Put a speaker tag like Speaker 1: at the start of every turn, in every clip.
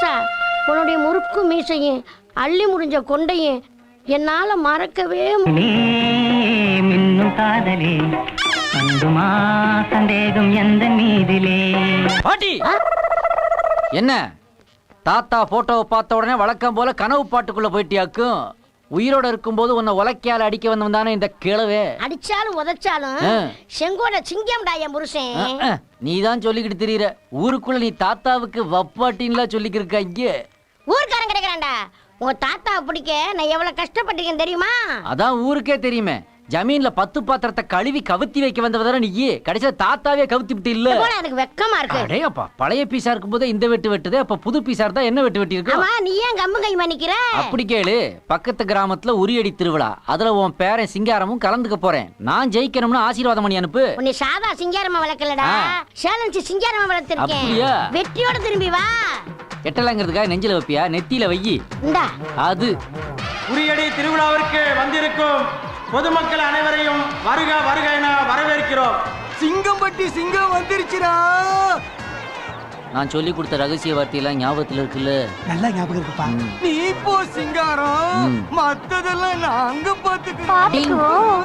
Speaker 1: ராசா உன்னுடைய முறுக்கு மீசையும் அள்ளி முடிஞ்ச கொண்டையும் என்னால மறக்கவே
Speaker 2: மின்னும் காதலே வந்துமா சந்தேகம் எந்த மீதிலே?
Speaker 3: பாட்டி! என்ன? தாத்தா போட்டோவை பார்த்த உடனே வழக்கம் போல கனவு பாட்டுக்குள்ள போயிட்டியாக்கும்? உயிரோட இருக்கும்போது உன்னை உலக்கையால அடிக்க வந்தவன் தானே இந்த கிழவே.
Speaker 1: அடிச்சாலும் உதைச்சாலும். செங்கோட சிங்கம்டா என் புருஷன்.
Speaker 3: நீ தான் சொல்லிக்கிட்டு திரியிற. ஊருக்குள்ள நீ தாத்தாவுக்கு வப்பாட்டின்லாம் சொல்லிக்கிருக்க இங்கே.
Speaker 1: ஊர்க்காரன் கிடைக்கிறான்டா. உங்க தாத்தா பிடிக்க நான் எவ்வளவு கஷ்டப்பட்டிருக்கேன் தெரியுமா?
Speaker 3: அதான் ஊருக்கே தெரியுமே. ஜமீன்ல பத்து பாத்திரத்தை கழுவி கவுத்தி வைக்க வந்தவதான நீ? கடைசியா தாத்தாவே கவுத்தி விட்டு இல்ல.
Speaker 1: எனக்கு வெக்கமா இருக்கு.
Speaker 3: அடேயப்பா பழைய பீஸா இருக்கும் போதே இந்த வெட்டு வெட்டுதே அப்ப புது பீஸா இருந்தா என்ன வெட்டு வெட்டி இருக்கு
Speaker 1: ஆமா நீ ஏன் கம்பு கைமா நிக்கிற
Speaker 3: அப்படி கேளு. பக்கத்து கிராமத்துல உரியடி திருவிழா. அதுல உன் பேரன் சிங்காரமும் கலந்துக்க போறேன். நான் ஜெயிக்கணும்னு ஆசீர்வாதம் பண்ணி அனுப்பு.
Speaker 1: உன்னை சாதா சிங்காரமா வளர்க்கலடா. சேலஞ்சு சிங்காரமா வளர்த்திருக்கேன்.
Speaker 3: அப்படியா?
Speaker 1: வெற்றியோட திரும்பி வா.
Speaker 3: எட்டலாங்கிறதுக்காக நெஞ்சில வைப்பியா? நெத்தியில வையி. அது.
Speaker 4: உரியடி திருவிழாவிற்கு வந்திருக்கும் பொதுமக்கள் அனைவரையும் வருக வருக என வரவேற்கிறோம்.
Speaker 5: சிங்கம்பட்டி சிங்கம் வந்துருச்சுடா.
Speaker 3: நான் சொல்லி கொடுத்த ரகசிய வார்த்தையெல்லாம் ஞாபகத்துல இருக்குல்ல?
Speaker 5: நல்லா ஞாபகம் இருக்குப்பா. நீ போ சிங்காரம். மத்ததெல்லாம் நாங்க பாத்துக்கிறோம்.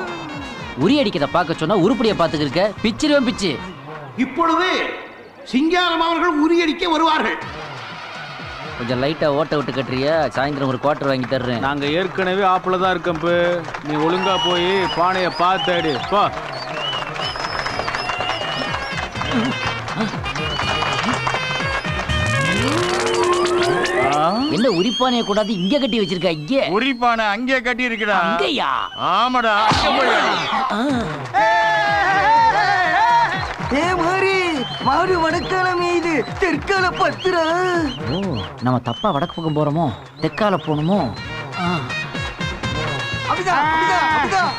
Speaker 3: உரி அடிக்கத பார்க்க சொன்னா உருப்படியை பாத்துக்கிருக்க? பிச்சிருவேன் பிச்சு.
Speaker 6: இப்பொழுது சிங்காரம் அவர்கள் உரியடிக்க வருவார்கள்.
Speaker 3: கொஞ்சம் லைட்டா ஓட்ட விட்டு கட்டுறியா சாயந்தரம் ஒரு குவார்டர் வாங்கி தர்றேன்
Speaker 4: நாங்க ஏற்கனவே ஆப்புல தான் இருக்கோம் நீ ஒழுங்கா போய் பானைய பார்த்தாடு போ
Speaker 3: என்ன உரிப்பானைய கூடாது இங்க கட்டி வச்சிருக்க இங்க
Speaker 6: உரிப்பான அங்கே கட்டி இருக்குடா
Speaker 3: அங்கயா
Speaker 6: ஆமாடா அங்க போய் அடி.
Speaker 5: ஏ மாறி மாறு வடக்காலம் இது தெற்கால பத்துரா.
Speaker 3: ஓ நம்ம தப்பா வடக்கு பக்கம் போறோமோ? தெற்கால போகணுமோ?
Speaker 5: அப்படிதான்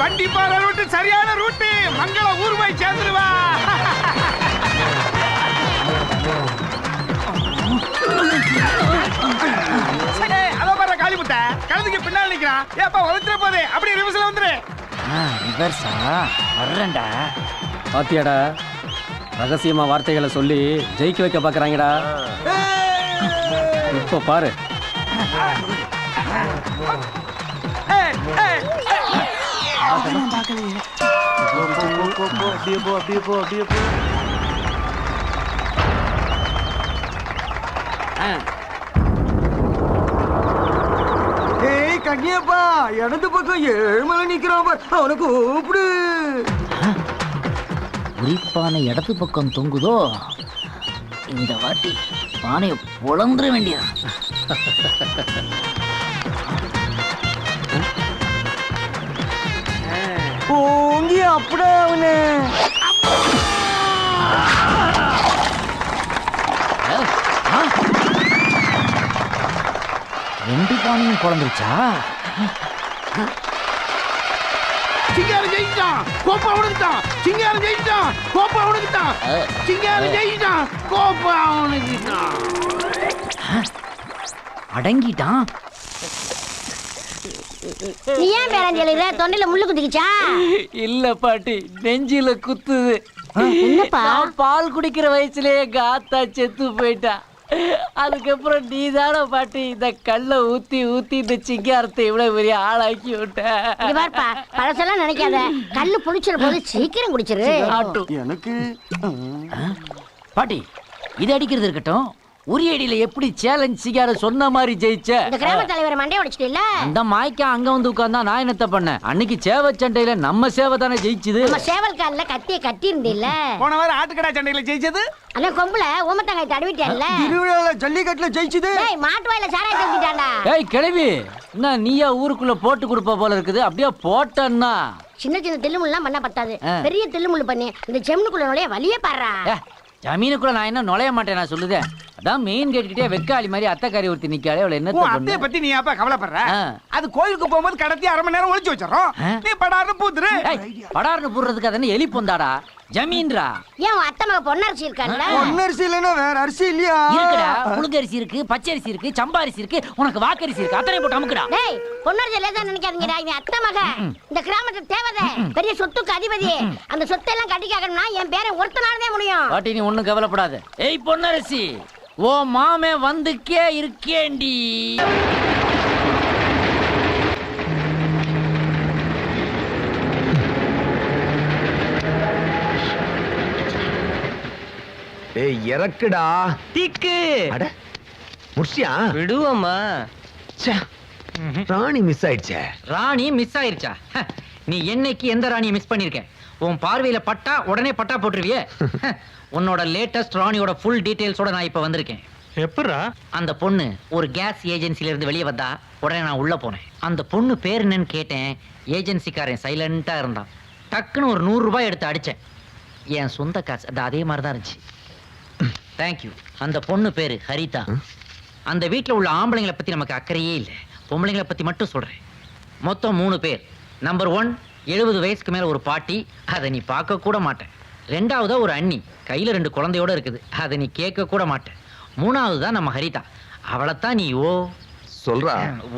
Speaker 4: கண்டிப்பா ரூட்டு சரியான ரூட்டு. மங்கள ஊர் போய் சேர்ந்துருவா அதோ பாரு காளிமுட்டை கழுதுக்கு பின்னால் நிக்கிறான் ஏப்பா உதச்சிட போதே. அப்படியே ரிவர்ஸ்ல வந்துரு.
Speaker 3: ரிவர்ஸா வர்றேன்டா.
Speaker 7: பாத்தியாடா? ரகசியமா வார்த்தைகளை சொல்லி ஜெயிக்க வைக்க பாக்குறாங்கடா. இப்போ பாரு.
Speaker 4: அப்படியே போ அப்படியே போ அப்படியே போ
Speaker 5: ஏய் கண்ணியப்பா இடது பக்கம் ஏழுமலை நிக்கிறான் அவனை கூப்பிடு.
Speaker 3: உரிப்பானை இடது பக்கம் தொங்குதோ? இந்த வாட்டி பானையை புலந்துட வேண்டியது.
Speaker 5: ஓங்கி அப்படியே அவனு.
Speaker 3: ரெண்டு பானையும் குழந்துருச்சா
Speaker 6: சிங்காரம் ஜெயிச்சிட்டான். கோப்பா அவனுக்குட்டான் சிங்காரம் ஜெயிச்சிட்டான். கோப்பா அவனுக்குட்டான் சிங்காரம் ஜெயிச்சிட்டான். கோப்பா அவனுக்குட்டான்
Speaker 3: அடங்கிட்டான்.
Speaker 1: நீ ஏன் பேரஞ்சலிற தொண்டையில முள்ளு குத்திக்கிச்சா?
Speaker 3: இல்ல பாட்டி நெஞ்சில குத்துது.
Speaker 1: என்னப்பா?
Speaker 3: பால் குடிக்கிற வயசுலயே எங்க ஆத்தா செத்து போயிட்டா. அதுக்கப்புறம் நீ தானே பாட்டி இந்த கல்லை ஊத்தி ஊத்தி இந்த சிங்காரத்தை இவ்வளவு பெரிய ஆளாக்கி விட்ட.
Speaker 1: பாருப்பா பழசெல்லாம் நினைக்காத. கல்லு புளிச்சிட போது சீக்கிரம் குடிச்சிரு.
Speaker 5: எனக்கு
Speaker 3: பாட்டி இது அடிக்கிறது இருக்கட்டும். உரியடியில எப்படி சேலஞ்ச் சிங்கார சொன்ன மாதிரி ஜெயிச்ச?
Speaker 1: இந்த கிராம தலைவரை மண்டைய உடைச்சிட்டு
Speaker 3: அந்த மாய்க்கா அங்க வந்து உட்கார்ந்தா நான் என்னத்த பண்ணேன்? அன்னைக்கு சேவை சண்டையில நம்ம சேவை தானே ஜெயிச்சுது?
Speaker 1: நம்ம சேவல் கால்ல கத்திய கட்டி இருந்தில்ல
Speaker 4: போன வாரம் ஆட்டுக்கடா சண்டையில ஜெயிச்சது?
Speaker 1: அந்த கொம்புல ஊமத்தங்காய் தடவிட்டேன்ல
Speaker 5: திருவிழால ஜல்லிக்கட்டுல ஜெயிச்சுது?
Speaker 1: டேய் மாட்டு வாயில சாராய தூக்கிட்டான்டா
Speaker 3: ஏய் கிழவி என்ன நீயா ஊருக்குள்ள போட்டு கொடுப்ப போல இருக்குது? அப்படியே போட்டன்னா.
Speaker 1: சின்ன சின்ன தில்லுமுல்லாம் பண்ண பத்தாது. பெரிய தில்லுமுள்ளு பண்ணி. இந்த செம்னுக்குள்ள நுழைய வழியே பாடுறா.
Speaker 3: ஜமீனுக்குள்ள நான் என்ன நுழைய மாட்டேன் நான் சொல்லுதேன் அதான் மெயின் கேட்டுக்கிட்டே வெக்காளி மாதிரி அத்தைக்காரி ஒருத்தி நிக்காளே அவளை
Speaker 4: உன்
Speaker 3: என்னத்த
Speaker 4: அத்தைய பத்தி நீ அப்பா கவலைப்படுற?
Speaker 3: ஆ.
Speaker 4: அது கோயிலுக்கு போகும்போது கடத்தி அரை மணி நேரம் ஒளிச்சு வச்சிடறோம்.
Speaker 3: ஆ?
Speaker 4: நீ படாருன்னு பூத்துரு.
Speaker 3: ஏய், படார்னு போடுறதுக்கு எலி பொந்தாடா? ஜமீன்ரா.
Speaker 1: ஏன் அத்தை மக பொன்னரசி இருக்கான்ல
Speaker 5: பொன்னரிசி இல்லைன்னா வேற அரிசி இல்லையா?
Speaker 3: இருக்குடா. புழுங்கரிசி இருக்கு பச்சரிசி இருக்கு சம்பாரிசி இருக்கு உனக்கு வாக்கரிசி இருக்கு. அத்தனை போட்டு அமுக்குடா.
Speaker 1: டேய் பொன்னரசி லேசா நினைக்காதீங்கடா. இவன் அத்தை மக இந்த கிராமத்து தேவதை. பெரிய சொத்துக்கு அதிபதி. அந்த சொத்தை எல்லாம் கட்டி கேட்கணும்னா என் பேரை ஒருத்தனாலதே முடியும்.
Speaker 3: பாட்டி நீ ஒண்ணும் கவலைப்படாத. ஏய் பொன்னரசி ஓ மாமே வந்துக்கே இருக்கேண்டி
Speaker 8: ஏய் இறக்குடா.
Speaker 3: திக்கு.
Speaker 8: அட முடிச்சியா
Speaker 3: விடுவோமா
Speaker 8: ச்சே, ராணி மிஸ் ஆயிடுச்சே.
Speaker 3: ராணி மிஸ் ஆயிருச்சா? ஹ, நீ என்னைக்கு எந்த ராணியை மிஸ் பண்ணிருக்க? உன் பார்வையில பட்டா உடனே பட்டா போட்டுருவியே? ஹ, உன்னோட லேட்டஸ்ட் ராணியோட ஃபுல் டீடைல்ஸோட நான் இப்ப வந்திருக்கேன்.
Speaker 9: எப்படா
Speaker 3: அந்த பொண்ணு ஒரு கேஸ் ஏஜென்சில இருந்து வெளியே வந்தா உடனே நான் உள்ள போனேன். அந்த பொண்ணு பேர் என்னன்னு கேட்டேன். ஏஜென்சிக்காரன் சைலண்டா இருந்தான். டக்குன்னு ஒரு நூறு ரூபாய் எடுத்து அடிச்சேன். என் சொந்த காசு அது அதே மாதிரி தான் இருந்துச்சு. தேங்க்யூ அந்த பொண்ணு பேரு ஹரிதா அந்த வீட்டில் உள்ள ஆம்பளைங்களை பத்தி நமக்கு அக்கறையே இல்லை பொம்பளைங்களை பத்தி மட்டும் சொல்றேன் மொத்தம் மூணு பேர் நம்பர் ஒன் எழுபது வயசுக்கு மேல ஒரு பாட்டி அதை நீ பார்க்க கூட மாட்டேன் ரெண்டாவதா ஒரு அண்ணி கையில ரெண்டு குழந்தையோட இருக்குது அதை நீ கேட்க கூட மாட்டேன் மூணாவது தான் நம்ம ஹரிதா அவளைத்தான் நீ ஓ
Speaker 8: சொல்றா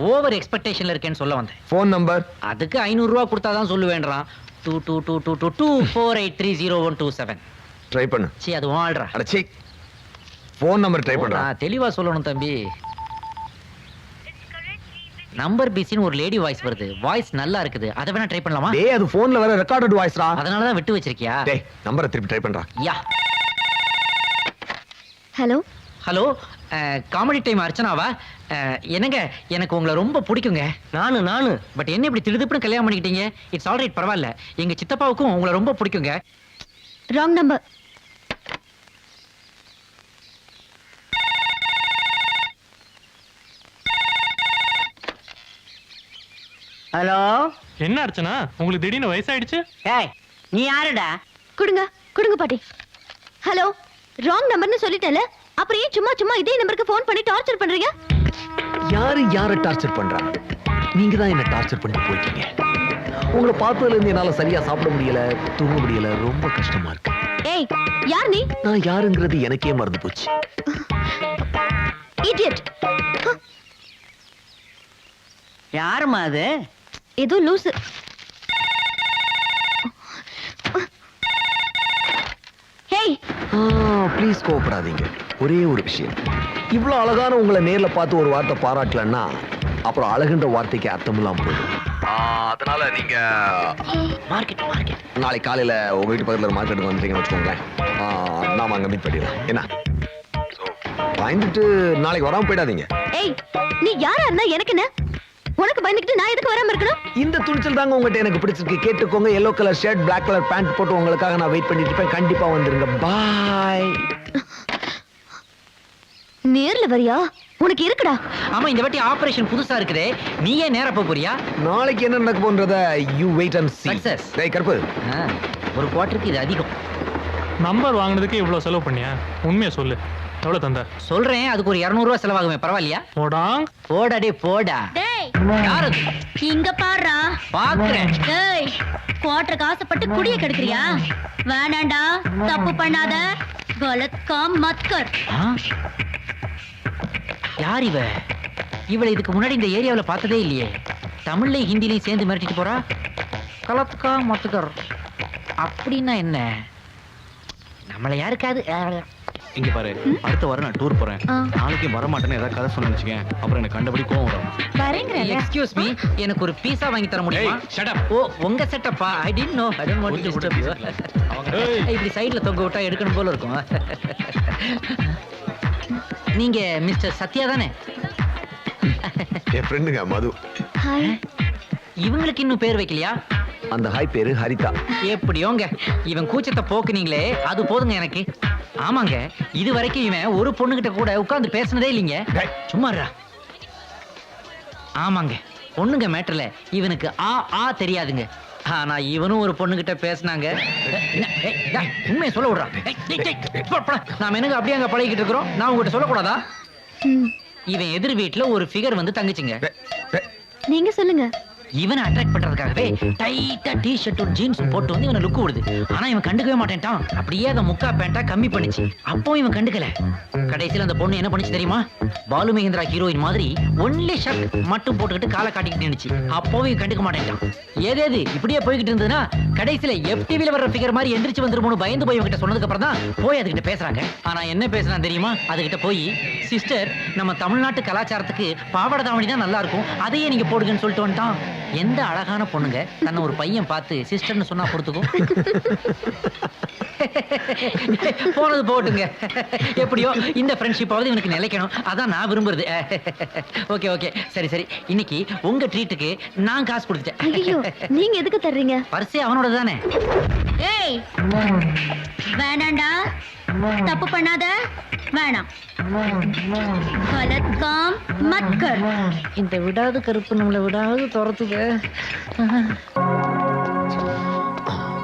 Speaker 3: ஓவர் எக்ஸ்பெக்டேஷன்ல இருக்கேன்னு சொல்ல வந்தேன்
Speaker 8: ஃபோன் நம்பர்
Speaker 3: அதுக்கு ஐநூறு ரூபா கொடுத்தாதான் சொல்லுவேன்றான் two two two two two two four eight three zero one two seven
Speaker 8: try பண்ணு
Speaker 3: சி அது வாழ்றா
Speaker 8: அடச்சி ஃபோன் நம்பர் ட்ரை பண்றா.
Speaker 3: நான் தெளிவா சொல்லணும் தம்பி. நம்பர் பிசின்னு ஒரு லேடி வாய்ஸ் வருது. வாய்ஸ் நல்லா இருக்குது. அதை வேணா ட்ரை பண்ணலாமா?
Speaker 8: டேய் அது போன்ல வர ரெக்கார்டட் வாய்ஸ்ரா
Speaker 3: அதனால தான் விட்டு வச்சிருக்கியா?
Speaker 8: டேய் நம்பரை திருப்பி ட்ரை பண்றா.
Speaker 3: Yeah.
Speaker 10: Hello
Speaker 3: hello comedy time அர்ச்சனாவா? என்னங்க? எனக்கு உங்களை ரொம்ப பிடிக்குங்க.
Speaker 2: நானு நானு.
Speaker 3: பட் என்ன இப்படி திருதுப்புன்னு கல்யாணம் பண்ணிக்கிட்டீங்க? இட்ஸ் ஆல்ரைட் பரவாயில்ல. எங்க சித்தப்பாவுக்கும் உங்களை ரொம்ப பிடிக்குங்க.
Speaker 10: Wrong number
Speaker 2: hello?
Speaker 9: என்ன அர்ச்சனா? உங்களுக்கு திடீர்னு வயசாயிடுச்சு?
Speaker 2: ஏய் நீ யாருடா?
Speaker 10: கொடுங்க கொடுங்க பாட்டி. ஹலோ ராங் நம்பர்னு சொல்லிட்டேன்ல அப்புறம் ஏன் சும்மா சும்மா இதே நம்பருக்கு ஃபோன் பண்ணி டார்ச்சர் பண்றீங்க?
Speaker 8: யாரு யார டார்ச்சர் பண்றா? நீங்க தான் என்ன டார்ச்சர் பண்ணிட்டு போயிட்டீங்க. உங்களை பார்த்ததுல இருந்து என்னால சரியா சாப்பிட முடியல தூங்க முடியல ரொம்ப கஷ்டமா இருக்கு.
Speaker 10: ஏய் யார் நீ?
Speaker 8: நான் யாருங்கிறது எனக்கே மறந்து போச்சு.
Speaker 10: இடியட்
Speaker 2: யாரும்மா அது?
Speaker 10: ஏதோ லூசு. ஹேய்.
Speaker 8: ப்ளீஸ் கோவப்படாதீங்க. ஒரே ஒரு விஷயம். இவ்வளோ அழகான உங்களை நேர்ல பார்த்து ஒரு வார்த்தை பாராட்டலன்னா அப்புறம் அழகுன்ற வார்த்தைக்கு அர்த்தம் இல்லாம போயிடும். அதனால நீங்க
Speaker 3: மார்க்கெட் மார்க்கெட்
Speaker 8: நாளைக்கு காலையில உங்க வீட்டு பக்கத்துல ஒரு மார்க்கெட்டுக்கு வந்துட்டீங்கன்னு வச்சுக்கோங்களேன். ஆ, நாம அங்க மீட் பண்ணிடலாம். என்ன? பயந்துட்டு நாளைக்கு வராம போயிடாதீங்க.
Speaker 10: ஏய் நீ யாரா இருந்தா எனக்கு என்ன? உனக்கு பயந்துக்கிட்டு நான் எதுக்கு வராம இருக்கணும்?
Speaker 8: இந்த துணிச்சல் தாங்க உங்ககிட்ட எனக்கு பிடிச்சிருக்கு. கேட்டுக்கோங்க yellow colour shirt black colour pant போட்டு உங்களுக்காக நான் வெயிட் பண்ணிட்டு இருப்பேன். கண்டிப்பா வந்துருங்க. பாய்
Speaker 10: நேர்ல வரியா? உனக்கு இருக்குடா.
Speaker 3: ஆமா இந்த வாட்டி ஆபரேஷன் புதுசா இருக்குதே. நீ ஏன் நேரா போக போறியா?
Speaker 8: நாளைக்கு என்ன நடக்க போன்றத you wait and see.
Speaker 3: Success.
Speaker 8: டேய் கருப்பு.
Speaker 3: ஆ, ஒரு குவார்ட்டருக்கு இது அதிகம்.
Speaker 9: நம்பர் வாங்கினதுக்கு இவ்வளவு செலவு பண்ணியா? உண்மையை சொல்லு. எவ்வளவு தந்த?
Speaker 3: சொல்றேன் அதுக்கு ஒரு 200 ரூபாய் செலவாகுமே பரவாயில்லையா?
Speaker 9: போடாங்
Speaker 3: போடா டே போடா. யார் அது?
Speaker 10: இங்க பாருடா.
Speaker 3: பாக்குறேன்.
Speaker 10: டேய் குவாட்டருக்கு ஆசைப்பட்டு குடிய கெடுக்கிறியா? வேணாண்டா தப்பு பண்ணாத. கலத் காம் மத் கர்
Speaker 3: ஆ? யார் இவ? இவளை இதுக்கு முன்னாடி இந்த ஏரியாவுல பார்த்ததே இல்லையே. தமிழ்லையும் ஹிந்திலையும் சேர்ந்து மிரட்டிட்டு போறா? கலத்துக்கா மத்துக்கர். அப்படின்னா என்ன? நம்மளை யாருக்காது
Speaker 11: இங்க பாரு அடுத்த வாரம் நான் டூர் போறேன். நாளைக்கு வர மாட்டேன்னு ஏதாவது கதை சொன்னு வச்சுக்கேன். அப்புறம் எனக்கு கண்டபடி கோவம் வரும்.
Speaker 3: எக்ஸ்கியூஸ் மீ எனக்கு ஒரு பீஸா வாங்கி தர முடியுமா. ஓ உங்க செட்டப்பா I did no I don't want to disturb இப்படி சைடுல தொங்க விட்டா எடுக்கணும் போல இருக்கும். நீங்க மிஸ்டர் சத்யா தானே?
Speaker 8: என் ஃப்ரெண்டுங்க மது.
Speaker 10: ஹாய்
Speaker 3: இவங்களுக்கு இன்னும் பேர் வைக்கலையா?
Speaker 8: அந்த ஹாய் பேரு ஹரிதா.
Speaker 3: எப்படியோங்க? இவன் கூச்சத்தை போக்குனீங்களே அது போதுங்க எனக்கு. ஆமாங்க இது வரைக்கும் இவன் ஒரு பொண்ணுகிட்ட கூட உட்கார்ந்து பேசினதே இல்லைங்க. சும்மா. ஆமாங்க பொண்ணுங்க மேட்டர்ல இவனுக்கு ஆ ஆ தெரியாதுங்க. ஆனா இவனும் ஒரு பொண்ணுகிட்ட பேசினாங்க. உண்மையை சொல்ல விடுறான். நாம என்னங்க அப்படியே அங்க பழகிட்டு இருக்கிறோம். நான் உங்ககிட்ட சொல்லக்கூடாதா? இவன் எதிர் வீட்டுல ஒரு ஃபிகர் வந்து தங்குச்சுங்க.
Speaker 10: நீங்க சொல்லுங்க.
Speaker 3: இவனை அட்ராக்ட் பண்றதுக்காகவே டைட்டா டி ஷர்ட்டும் ஜீன்ஸ் போட்டு வந்து இவனை லுக்கு விடுது. ஆனா இவன் கண்டுக்கவே மாட்டேன்ட்டான். அப்படியே அதை முக்கா பேண்டா கம்மி பண்ணிச்சு. அப்போ இவன் கண்டுக்கல. கடைசியில அந்த பொண்ணு என்ன பண்ணிச்சு தெரியுமா? பாலு மகேந்திரா ஹீரோயின் மாதிரி ஒன்லி ஷர்ட் மட்டும் போட்டுக்கிட்டு காலை காட்டிக்கிட்டு நின்னுச்சு. அப்போவும் இவன் கண்டுக்க மாட்டேன்ட்டான். ஏதேது இப்படியே போய்கிட்டு இருந்ததுன்னா கடைசியில எஃப்டிவில வர்ற ஃபிகர் மாதிரி எந்திரிச்சு வந்துருமோனு பயந்து போய் இவங்கிட்ட சொன்னதுக்கு அப்புறம் தான் போய் அதுகிட்ட பேசுறாங்க. ஆனா என்ன பேசுறான் தெரியுமா? அதுகிட்ட போய் சிஸ்டர் நம்ம தமிழ்நாட்டு கலாச்சாரத்துக்கு பாவாடை தாவணி தான் நல்லா இருக்கும். அதையே நீங்க போடுங்கன்னு சொல்லிட்டு வந்துட்டான். எந்த அழகான பொண்ணுங்க? தன்னை ஒரு பையன் பார்த்து சிஸ்டர்னு சொன்னா பொறுத்துக்கும் போனது போட்டுங்க. எப்படியோ இந்த ஃப்ரெண்ட்ஷிப்பாவது எனக்கு நிலைக்கணும். அதான் நான் விரும்புறது. Okay okay. சரி சரி. இன்னைக்கு உங்க ட்ரீட்டுக்கு நான் காசு கொடுத்துட்டேன்.
Speaker 10: நீங்க எதுக்கு தர்றீங்க?
Speaker 3: பரிசே அவனோட தானே?
Speaker 10: ஏய் வேணாண்டா. தப்பு பண்ணாத. வேணாம். கலத் காம் மத் கர்
Speaker 3: இந்த விடாது கருப்பு நம்மளை விடாது துரத்துது.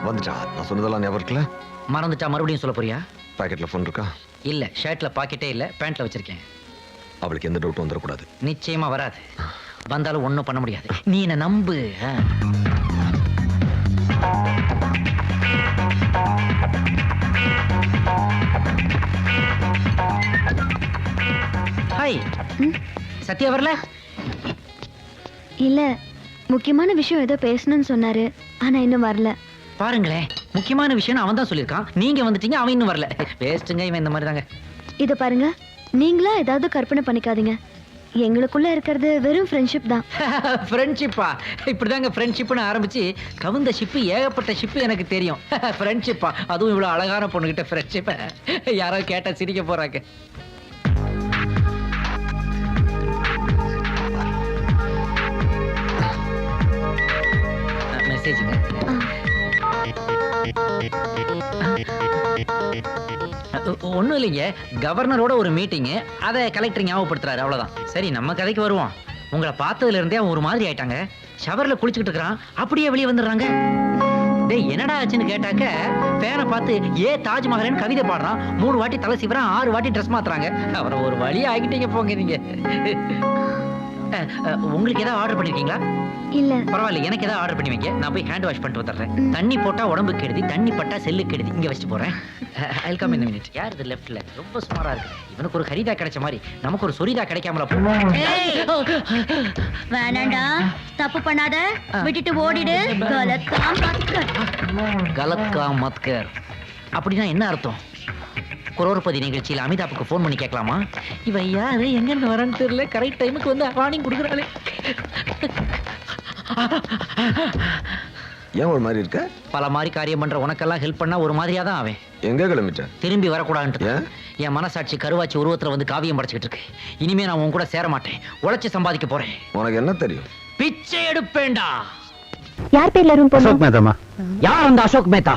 Speaker 8: வந்துட்டா. நான் சொன்னதெல்லாம் ஞாபகம் இருக்குல்ல?
Speaker 3: மறந்துட்டா மறுபடியும் சொல்ல போறியா?
Speaker 8: பாக்கெட்ல ஃபோன் இருக்கா?
Speaker 3: இல்ல ஷர்ட்ல பாக்கெட்டே இல்ல பேண்ட்ல வச்சிருக்கேன்.
Speaker 8: அவளுக்கு எந்த டவுட்டும் வந்துடக்கூடாது.
Speaker 3: நிச்சயமா வராது. வந்தாலும் ஒண்ணும் பண்ண முடியாது. நீ என்ன நம்பு. ஹாய். சத்யா வரல?
Speaker 10: இல்ல முக்கியமான விஷயம் ஏதோ பேசணும்னு சொன்னாரு ஆனா இன்னும் வரல.
Speaker 3: பாருங்களேன் முக்கியமான விஷயம் அவன் தான் சொல்லியிருக்கான். நீங்க வந்துட்டீங்க அவன் இன்னும் வரல. வேஸ்ட்டுங்க இவன் இந்த மாதிரி தாங்க.
Speaker 10: இத பாருங்க நீங்களா ஏதாவது கற்பனை பண்ணிக்காதீங்க. எங்களுக்குள்ள இருக்கிறது வெறும் ஃப்ரெண்ட்ஷிப் தான்.
Speaker 3: ஃப்ரெண்ட்ஷிப்பா இப்படிதாங்க ஃப்ரெண்ட்ஷிப்னு ஆரம்பிச்சு கவுந்த ஷிப்பு ஏகப்பட்ட ஷிப்பு எனக்கு தெரியும். ஃப்ரெண்ட்ஷிப்பா அதுவும் இவ்வளவு அழகான பொண்ணுகிட்ட ஃப்ரெண்ட்ஷிப்பை யாரோ கேட்டா சிரிக்க போறாங்க. மெசேஜுங்க ஒன்றும் இல்லைங்க. கவர்னரோட ஒரு மீட்டிங்கு அதை கலெக்டர் ஞாபகப்படுத்துறாரு. அவ்வளோதான் சரி நம்ம கதைக்கு வருவோம். உங்களை பார்த்ததுல இருந்தே அவன் ஒரு மாதிரி ஆயிட்டாங்க. ஷவரில் குளிச்சுக்கிட்டு இருக்கிறான். அப்படியே வெளியே வந்துடுறாங்க. டேய் என்னடா ஆச்சுன்னு கேட்டாக்க பேரை பார்த்து ஏ தாஜ்மஹல்னு கவிதை பாடுறான். மூணு வாட்டி தலை சிவரான் ஆறு வாட்டி ட்ரெஸ் மாத்துறாங்க. அவரை ஒரு வழியாக ஆகிட்டீங்க போங்க நீங்கள் உங்களுக்கு ஏதாவது ஆர்டர் பண்ணிருக்கீங்களா?
Speaker 10: இல்ல.
Speaker 3: பரவாயில்ல எனக்கு ஏதாவது ஆர்டர் பண்ணி வைங்க நான் போய் ஹேண்ட் வாஷ் பண்ணிட்டு வந்துடுறேன். தண்ணி போட்டா உடம்பு கெடுதி தண்ணி பட்டா செல்லு கெடுதி. இங்க வச்சுட்டு போறேன். ஐ கம் இந்த மினிட் யார் இது லெஃப்ட்ல ரொம்ப சுமாரா இருக்கு. இவனுக்கு ஒரு ஹரிதா கிடைச்ச மாதிரி. நமக்கு ஒரு சொரிதா கிடைக்காமல
Speaker 10: வேணாண்டா. தப்பு பண்ணாத. விட்டுட்டு ஓடிடு. கலத் காம் மத் கர்
Speaker 3: கலத்கா மத்கர் அப்படின்னா என்ன அர்த்தம்? குரோர்பதி நிகழ்ச்சியில் அமிதாப்புக்கு ஃபோன் பண்ணி கேட்கலாமா? இவன் யாரு? எங்கேருந்து வரான்னு தெரியல. கரெக்ட் டைமுக்கு வந்து வார்னிங் கொடுக்குறாளே.
Speaker 8: ஏன் ஒரு மாதிரி இருக்க?
Speaker 3: பல மாதிரி காரியம் பண்ற உனக்கெல்லாம் ஹெல்ப் பண்ணா ஒரு மாதிரியா தான் அவன்
Speaker 8: எங்க கிளம்பிட்ட?
Speaker 3: திரும்பி வரக்கூடாதுன்ட்டு. என் மனசாட்சி கருவாச்சி உருவத்துல வந்து காவியம் படைச்சுக்கிட்டு இருக்கு. இனிமே நான் உன் கூட சேர மாட்டேன். உழைச்சு சம்பாதிக்க போறேன்.
Speaker 8: உனக்கு என்ன தெரியும்?
Speaker 3: பிச்சை எடுப்பேன்டா.
Speaker 10: யார் பேர்ல ரூம் போடணும்?
Speaker 7: மேதாமா
Speaker 3: யார் அந்த அசோக் மேத்தா?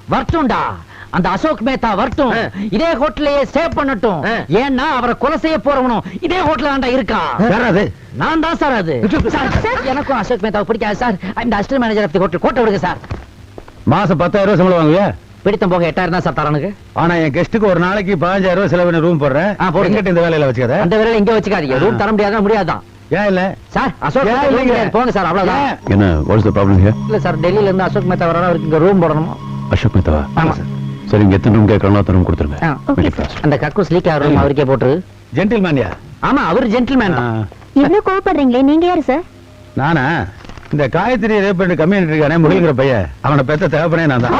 Speaker 3: வரட்டும்டா. அந்த அசோக் மேத்தா வரட்டும். இதே ஹோட்டலையே ஸ்டே பண்ணட்டும். ஏன்னா அவரை கொலை செய்ய போறவனும் இதே ஹோட்டல்ல தான்டா இருக்கான்
Speaker 7: அது?
Speaker 3: நான் தான் சார் அது. எனக்கும் அசோக் மேத்தாவை பிடிக்காது சார். இந்த assistant manager of the hotel கோட்டை விடுங்க சார்.
Speaker 7: மாசம் பத்தாயிரம் ரூபாய் சம்பளம் வாங்குவியா?
Speaker 3: பிடித்தம் போக எட்டாயிரம் தான் சார் தரனுக்கு
Speaker 7: ஆனா என் கெஸ்ட்டுக்கு ஒரு நாளைக்கு பதினஞ்சாயிரம் ரூபாய் செலவு ரூம் போடுறேன்.
Speaker 3: ஆ, போடுங்க.
Speaker 7: இந்த வேலையில வச்சுக்காத.
Speaker 3: அந்த வேலையில இங்க வச்சுக்காதீங்க. ரூம் தர முடியாதான் முடியாதான்
Speaker 7: ஏன் இல்ல?
Speaker 3: சார் அசோக். போங்க சார் அவ்வளவுதான்.
Speaker 7: என்ன வாட்ஸ் த ப்ராப்ளம் ஹியர்
Speaker 3: இல்ல சார் டெல்லியில இருந்து அசோக் மேத்தா வர அவருக்கு ரூம் போடணுமா?
Speaker 7: அசோக் மேத்தாவா?
Speaker 3: ஆமா.
Speaker 7: சரி இங்க எத்தனை ரூம் கேட்கறோம் அத்தனை ரூம் கொடுத்துருங்க.
Speaker 3: அந்த கக்கூஸ் லீக் ஆகிற ரூம் அவருக்கே போட்டுரு.
Speaker 7: ஜென்டில்மேன்யா
Speaker 3: ஆமா அவர் ஜென்டில்மேன் தான்.
Speaker 10: இவ்வளவு கோவப்படுறீங்களே? நீங்க யாரு சார்
Speaker 7: நானா? இந்த காயத்ரி ரேப் பண்ணி கம்யூனிட்டி இருக்கானே பையன். அவனை பெத்த தேவைப்படே நான் தான்.